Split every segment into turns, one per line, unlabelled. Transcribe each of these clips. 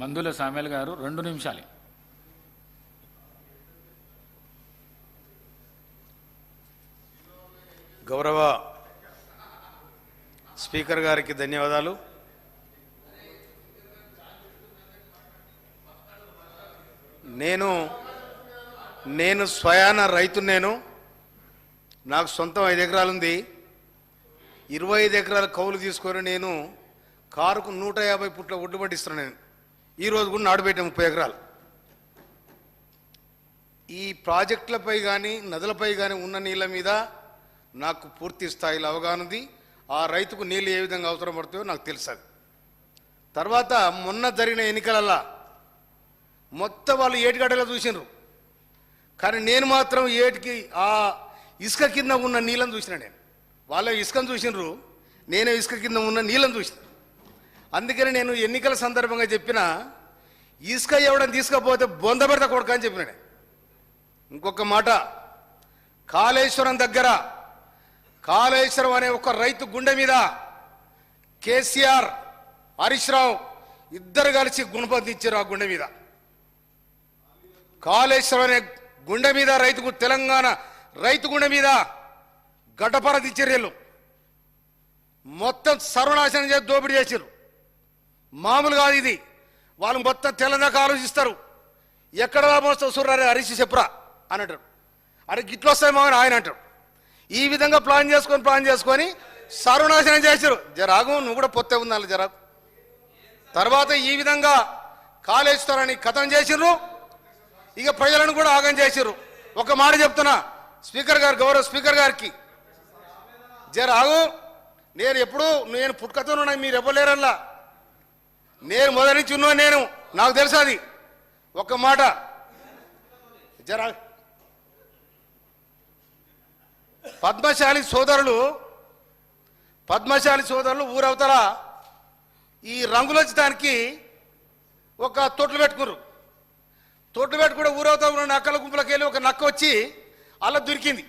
మందుల సామెల్ గారు రెండు నిమిషాలు.
గౌరవ స్పీకర్ గారికి ధన్యవాదాలు. నేను నేను స్వయాన రైతు నేను. నాకు సొంతం ఐదు ఎకరాలు ఉంది ఇరవై ఐదు ఎకరాల కౌలు తీసుకొని నేను కారుకు నూట యాభై పుట్ల ఒడ్డు పట్టిస్తున్నాను నేను. ఈరోజు కూడా నాడుపెట్టాను ముప్పై ఎకరాలు. ఈ ప్రాజెక్టులపై కానీ నదులపై కానీ ఉన్న నీళ్ళ మీద నాకు పూర్తి స్థాయిలో అవగాహన ఉంది. ఆ రైతుకు నీళ్ళు ఏ విధంగా అవసరం పడుతుందో నాకు తెలుసు తర్వాత మొన్న జరిగిన ఎన్నికలల్లా మొత్తం వాళ్ళు ఏటిగడ్డలో చూసినారు కానీ నేను మాత్రం ఏటికి ఆ ఇసుక కింద ఉన్న నీళ్ళని చూసిన నేను. వాళ్ళ ఇసుకను చూసినారు నేనే ఇసుక కింద ఉన్న నీళ్ళని చూసిన. అందుకని నేను ఎన్నికల సందర్భంగా చెప్పిన ఇసుక ఇవ్వడం తీసుకపోతే బొంద పెడతా అని చెప్పిన ఇంకొక మాట కాళేశ్వరం దగ్గర కాళేశ్వరం అనే ఒక రైతు గుండె మీద కేసీఆర్ హరీష్ రావు ఇద్దరు కలిసి గుణపతిచ్చారు ఆ గుండె మీద. కాళేశ్వరం అనే గుండె మీద రైతుకు తెలంగాణ రైతు గుండె మీద గడ్డపర చర్యలు మొత్తం సర్వనాశనం చేసి దోపిడీ చేశారు మామూలు కాదు ఇది. వాళ్ళు మొత్తం తెల్లదాకా ఆలోచిస్తారు. ఎక్కడ మోస్తావు సూర్యారే హరీష్ చెప్పురా అని అంటారు. అరే గిట్లు వస్తాయి అని ఆయన అంటారు. ఈ విధంగా ప్లాన్ చేసుకొని ప్లాన్ చేసుకొని సర్వనాశనం చేశారు. జరాగు నువ్వు కూడా పొత్తే ఉందాలి జరాగు తర్వాత ఈ విధంగా కాళేశ్వరాన్ని కథం చేసిర్రు. ఇక ప్రజలను కూడా ఆగం చేసిర్రు. ఒక మాట చెప్తున్నా స్పీకర్ గారు గౌరవ స్పీకర్ గారికి. జరాగు నేను ఎప్పుడు నేను పుట్టుకతోనున్నా మీరు ఇవ్వలేరల్లా నేను మొదటి నుంచి ఉన్నా నేను. నాకు తెలుసు అది. ఒక మాట. జరా. పద్మశాలి సోదరులు పద్మశాలి సోదరులు ఊరవతల ఈ రంగులొచ్చడానికి ఒక తొట్లు పెట్టుకున్నారు. తొట్లు పెట్టుకుంటే ఊరవతల ఉన్న నక్కల గుంపులకు వెళ్ళి ఒక నక్క వచ్చి అలా దొరికింది.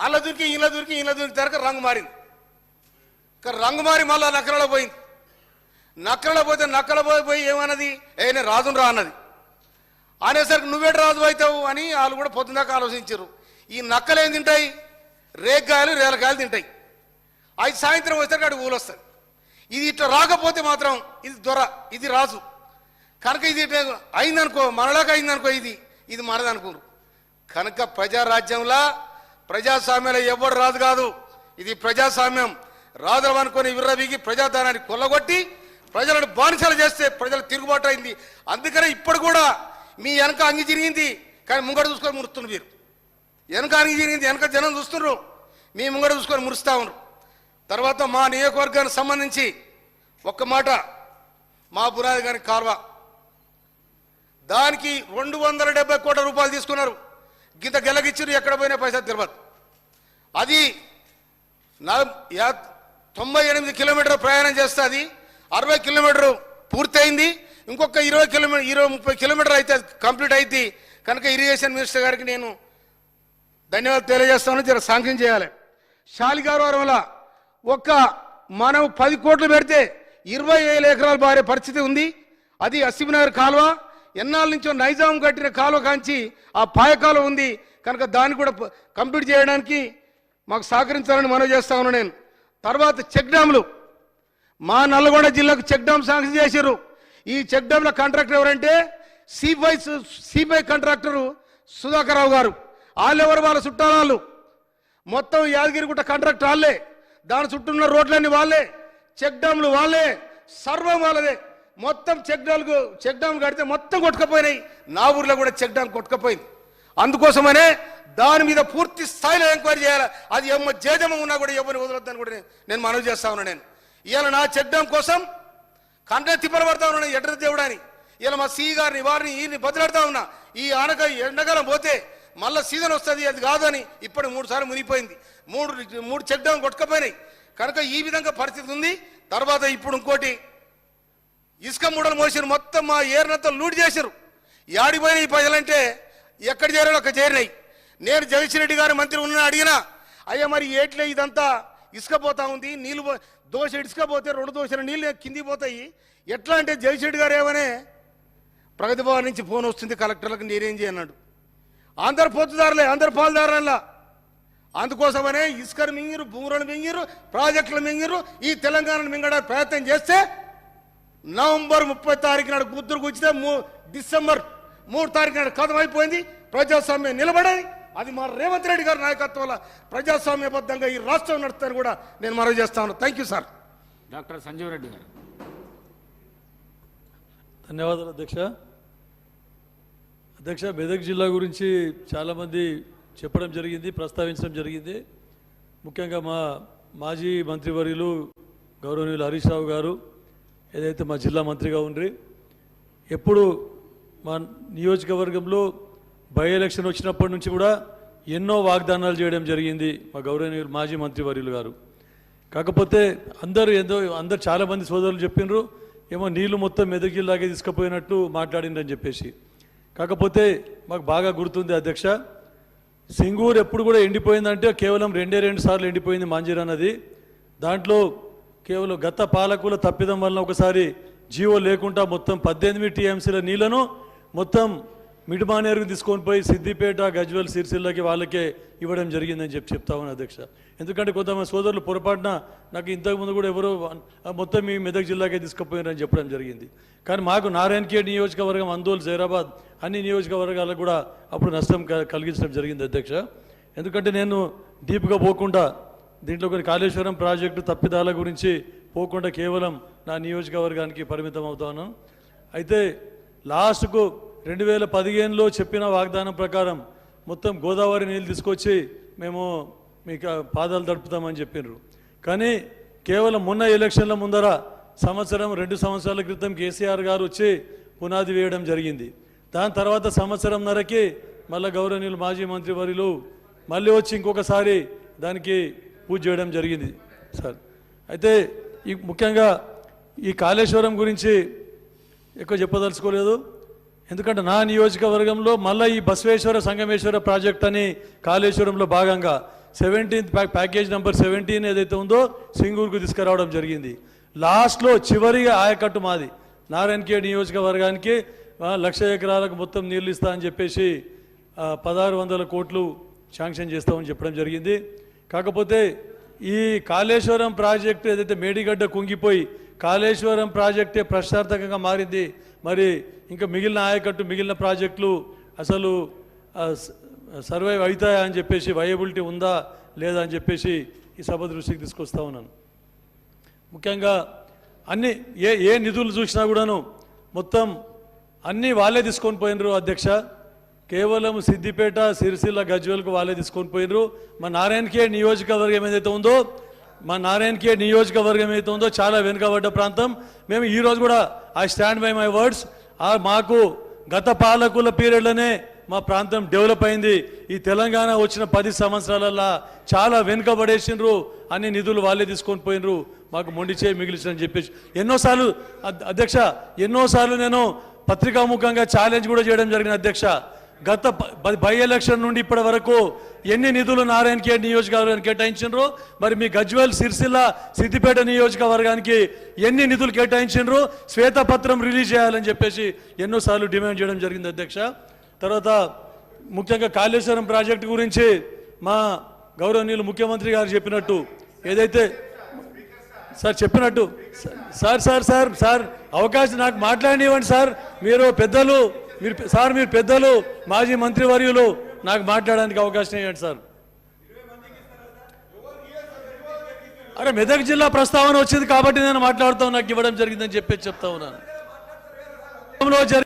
అలా దొరికి ఇలా దొరికి ఇలా దొరికి తరక రంగు మారింది. ఇక రంగు మారి మళ్ళా నక్కలలో పోయింది. నక్కలలో పోతే నక్కల పోయి పోయి ఏమన్నది? ఏ నేను రాజును రా అన్నది. అనేసరికి నువ్వేటి రాజు అవుతావు అని వాళ్ళు కూడా పొద్దుదాకా ఆలోచించారు. ఈ నక్కలు ఏం తింటాయి? రేగ్గాయలు రేలకాయలు తింటాయి. అవి సాయంత్రం వచ్చేసరికి అటు ఊలు వస్తుంది ఇది ఇట్లా రాకపోతే మాత్రం ఇది దొర ఇది రాజు. కనుక ఇది ఇట్లా అయిందనుకో మనలాగా అయిందనుకో ఇది ఇది మనదనుకోరు కనుక ప్రజారాజ్యంలా ప్రజాస్వామ్యంలో ఎవడు రాజు కాదు. ఇది ప్రజాస్వామ్యం. రాజులు అనుకొని విర్రవీగి ప్రజాధనాన్ని కొల్లగొట్టి ప్రజలను బానిసలు చేస్తే ప్రజలు తిరుగుబాటు అయింది. అందుకనే ఇప్పుడు కూడా మీ వెనక అంగి జరిగింది కానీ ముంగడ చూసుకొని మురుస్తున్నారు మీరు వెనక అంగి జరిగింది వెనక జనం చూస్తున్నారు. మీ ముంగడ చూసుకొని మురుస్తూ ఉన్నారు. తర్వాత మా నియోజకవర్గానికి సంబంధించి ఒక్క మాట. మా పునాది గారి కార్వా దానికి రెండు వందల డెబ్బై కోట్ల రూపాయలు తీసుకున్నారు. గింత గెలగిచ్చారు ఎక్కడ పోయినా పైసా తిరుపతి అది నా తొంభై ఎనిమిది కిలోమీటర్ ప్రయాణం చేస్తుంది అరవై కిలోమీటర్ పూర్తయింది. ఇంకొక ఇరవై కిలోమీటర్ ఇరవై ముప్పై కిలోమీటర్ అయితే కంప్లీట్ అయితే కనుక ఇరిగేషన్ మినిస్టర్ గారికి నేను ధన్యవాదాలు తెలియజేస్తాను. జర సాంక్షన్ చేయాలి. శాలిగారవరంలో ఒక్క మనం పది కోట్లు పెడితే ఇరవై వేల ఎకరాలు బారే పరిస్థితి ఉంది. అది అసిమినగర్ కాలువ. ఎన్నాళ్ళ నుంచో నైజాం కట్టిన కాలువ కాంచి ఆ పాయకాలు ఉంది. కనుక దాన్ని కూడా కంప్లీట్ చేయడానికి మాకు సహకరించాలని మనవి చేస్తా ఉన్నాను నేను. తర్వాత చెక్ డ్యాములు. మా నల్గొండ జిల్లాకు చెక్ డ్యామ్ శాంక్షన్ చేశారు. ఈ చెక్ డ్యామ్ల కాంట్రాక్టర్ ఎవరంటే సిబై సిబై కాంట్రాక్టరు సుధాకరరావు గారు. వాళ్ళెవరు? వాళ్ళ చుట్టాలు మొత్తం యాదగిరిగుట్ట కాంట్రాక్టర్ వాళ్ళే. దాని చుట్టూ ఉన్న రోడ్లన్నీ వాళ్ళే. చెక్ డ్యామ్లు వాళ్ళే. సర్వం వాళ్ళదే. మొత్తం చెక్ డ్యామ్కు చెక్ డ్యామ్ కడితే మొత్తం కొట్టుకపోయినాయి. నా ఊర్లో కూడా చెక్ డ్యామ్ కొట్టుకపోయింది. అందుకోసమనే దాని మీద పూర్తి స్థాయిలో ఎంక్వైరీ చేయాలి? అది ఏమో జేజమ్మ ఉన్నా కూడా ఎవరిని వదలొద్దని కూడా నేను- నేను మనవి చేస్తా ఉన్నా నేను. ఇవాళ నా చెడ్డం కోసం కంట తిప్పలు పడతా ఉన్నాను ఎడ్ర దేవుడని. ఇలా మా సీ గారిని వారిని ఈయన్ని బదిలాడుతా ఉన్నా. ఈ ఆనక ఎండకాలం పోతే మళ్ళీ సీజన్ వస్తుంది అది కాదని ఇప్పటి మూడు సార్లు మునిగిపోయింది. మూడు మూడు చెక్ డ్యామ్ కొట్టుకపోయినాయి. కనుక ఈ విధంగా పరిస్థితి ఉంది. తర్వాత ఇప్పుడు ఇంకోటి ఇసుక మూడలు మోసారు. మొత్తం మా ఏరినంతా లూట్ చేశారు యాడిపోయిన ఈ ప్రజలంటే ఎక్కడ చేరాలో అక్కడ చేరినాయి. నేను జగన్ రెడ్డి గారు మంత్రి ఉన్న అడిగినా అయ్యా మరి ఏట్లే ఇదంతా ఇసుక పోతా ఉంది నీళ్ళు పో- దోశ ఇసుక పోతే రెండు దోశల నీళ్ళు కింది పోతాయి. ఎట్లా అంటే జయశెట్టి గారు ఏమనే ప్రగతి భవన్ నుంచి ఫోన్ వస్తుంది కలెక్టర్లకు నేనేం చేయన్నాడు అందరు పొత్తుదారులే అందరు పాలుదారులా అందుకోసమనే ఇసుకను మింగిరు భూములను మింగిరు ప్రాజెక్టులు మింగిరు ఈ తెలంగాణను మింగడానికి ప్రయత్నం చేస్తే నవంబర్ ముప్పై తారీఖు నాడు గుద్దురు గుచ్చితే మూ డిసెంబర్ మూడు తారీఖు నాడు కథం అయిపోయింది ప్రజాస్వామ్యం నిలబడేది అది మా రేవంత్ రెడ్డి గారి నాయకత్వంలో ప్రజాస్వామ్యబద్ధంగా ఈ రాష్ట్రం నడుస్తారని కూడా నేను మనవి చేస్తాను thank you sir
doctor Sanjeev Reddy garu.
ధన్యవాదాలు అధ్యక్ష. అధ్యక్ష మెదక్ జిల్లా గురించి చాలామంది చెప్పడం జరిగింది ప్రస్తావించడం జరిగింది. ముఖ్యంగా మా మాజీ మంత్రివర్యులు గౌరవనీయులు హరీష్ రావు గారు ఏదైతే మా జిల్లా మంత్రిగా ఉండ్రి ఎప్పుడు మా నియోజకవర్గంలో బై ఎలక్షన్ వచ్చినప్పటి నుంచి కూడా ఎన్నో వాగ్దానాలు చేయడం జరిగింది మా గౌరవనీయులు మాజీ మంత్రివర్యులు గారు. కాకపోతే అందరూ ఏదో అందరు చాలామంది సోదరులు చెప్పిండ్రు ఏమో నీళ్ళు మొత్తం మెదక్ తీసుకుపోయినట్టు మాట్లాడిండ్రని చెప్పేసి. కాకపోతే మాకు బాగా గుర్తుంది అధ్యక్ష సింగూరు ఎప్పుడు కూడా ఎండిపోయిందంటే కేవలం రెండే రెండు సార్లు ఎండిపోయింది మాంజీరా అన్నది దాంట్లో కేవలం గత పాలకుల తప్పిదం వలన ఒకసారి జీవో లేకుండా మొత్తం పద్దెనిమిది టీఎంసీల నీళ్ళను మొత్తం మిటుమానేరుకు తీసుకొని పోయి సిద్దిపేట గజ్వెల్ సిరిసిల్లకి వాళ్ళకే ఇవ్వడం జరిగిందని చెప్పి చెప్తా ఉన్నాను అధ్యక్ష. ఎందుకంటే కొంతమంది సోదరులు పొరపాటున నాకు ఇంతకుముందు కూడా ఎవరో మొత్తం మీ మెదక్ జిల్లాకే తీసుకుపోయినారని చెప్పడం జరిగింది. కానీ మాకు నారాయణఖేడ్ నియోజకవర్గం అందోల్ జైరాబాద్ అన్ని నియోజకవర్గాలకు కూడా అప్పుడు నష్టం కలిగించడం జరిగింది అధ్యక్ష. ఎందుకంటే నేను డీప్గా పోకుండా దీంట్లో కొన్ని కాళేశ్వరం ప్రాజెక్టు తప్పిదాల గురించి పోకుండా కేవలం నా నియోజకవర్గానికి పరిమితం అవుతాను. అయితే లాస్ట్కు రెండు వేల పదిహేనులో చెప్పిన వాగ్దానం ప్రకారం మొత్తం గోదావరి నీళ్ళు తీసుకొచ్చి మేము మీకు పాదాలు తడుపుతామని చెప్పినారు. కానీ కేవలం మొన్న ఎలక్షన్ల ముందర సంవత్సరం రెండు సంవత్సరాల క్రితం కేసీఆర్ గారు వచ్చి పునాది వేయడం జరిగింది. దాని తర్వాత సంవత్సరంన్నరకి మళ్ళీ గౌరవనీయులు మాజీ మంత్రి వర్యులు మళ్ళీ వచ్చి ఇంకొకసారి దానికి పూజ చేయడం జరిగింది సార్. అయితే ఈ ముఖ్యంగా ఈ కాళేశ్వరం గురించి ఎక్కువ చెప్పదలుచుకోలేదు. ఎందుకంటే నా నియోజకవర్గంలో మళ్ళీ ఈ బసవేశ్వర సంగమేశ్వర ప్రాజెక్ట్ అని కాళేశ్వరంలో భాగంగా seventeenth pack package number seventeen ఏదైతే ఉందో సింగూరుకు తీసుకురావడం జరిగింది. లాస్ట్లో చివరిగా ఆయకట్టు మాది. నారాయణఖేడ్ నియోజకవర్గానికి లక్ష ఎకరాలకు మొత్తం నీళ్ళు ఇస్తా అని చెప్పేసి పదహారు వందల కోట్లు శాంక్షన్ చేస్తామని చెప్పడం జరిగింది. కాకపోతే ఈ కాళేశ్వరం ప్రాజెక్టు ఏదైతే మేడిగడ్డ కుంగిపోయి కాళేశ్వరం ప్రాజెక్టే ప్రశ్నార్థకంగా మారింది. మరి ఇంకా మిగిలిన ఆయకట్టు మిగిలిన ప్రాజెక్టులు అసలు సర్వైవ్ అవుతాయా అని చెప్పేసి వయబిలిటీ ఉందా లేదా అని చెప్పేసి ఈ సభ దృష్టికి తీసుకొస్తా ఉన్నాను. ముఖ్యంగా అన్ని ఏ ఏ నిధులు చూసినా కూడాను మొత్తం అన్నీ వాళ్ళే తీసుకొని పోయినరు అధ్యక్ష. కేవలం సిద్దిపేట సిరిసిల్ల గజ్వేల్కు వాళ్ళే తీసుకొని పోయినరు. మా నారాయణకే నియోజకవర్గం ఏదైతే ఉందో మా నారాయణకే నియోజకవర్గం ఏదైతే ఉందో చాలా వెనుకబడ్డ ప్రాంతం. మేము ఈ రోజు కూడా I stand by my words మాకు గత పాలకుల పీరియడ్లోనే మా ప్రాంతం డెవలప్ అయింది. ఈ తెలంగాణ వచ్చిన పది సంవత్సరాలల్లా చాలా వెనుకబడేసిండ్రు. అన్ని నిధులు వాళ్ళే తీసుకొని పోయినరు మాకు మొండి చేయి చెప్పేసి. ఎన్నోసార్లు అధ్యక్ష ఎన్నోసార్లు నేను పత్రికాముఖంగా ఛాలెంజ్ కూడా చేయడం జరిగిన అధ్యక్ష. గత బై ఎలక్షన్ నుండి ఇప్పటి వరకు ఎన్ని నిధులు నారాయణ ఖేడ్ నియోజకవర్గానికి కేటాయించారు మరి మీ గజ్వేల్ సిరిసిల్ల సిద్దిపేట నియోజకవర్గానికి ఎన్ని నిధులు కేటాయించారు శ్వేతపత్రం రిలీజ్ చేయాలని చెప్పేసి ఎన్నోసార్లు డిమాండ్ చేయడం జరిగింది అధ్యక్ష. తర్వాత ముఖ్యంగా కాళేశ్వరం ప్రాజెక్టు గురించి మా గౌరవనీయులు ముఖ్యమంత్రి గారు చెప్పినట్టు ఏదైతే సార్ చెప్పినట్టు సార్ సార్ సార్ సార్ అవకాశం నాకు మాట్లాడినివ్వండి సార్. మీరు పెద్దలు మీరు సార్ మీరు పెద్దలు మాజీ మంత్రివర్యులు నాకు మాట్లాడడానికి అవకాశం ఇవ్వండి సార్. అరే మెదక్ జిల్లా ప్రస్తావన వచ్చింది కాబట్టి నేను మాట్లాడుతాను నాకు ఇవ్వడం జరిగిందని చెప్పేసి చెప్తా ఉన్నాను. జరిగిన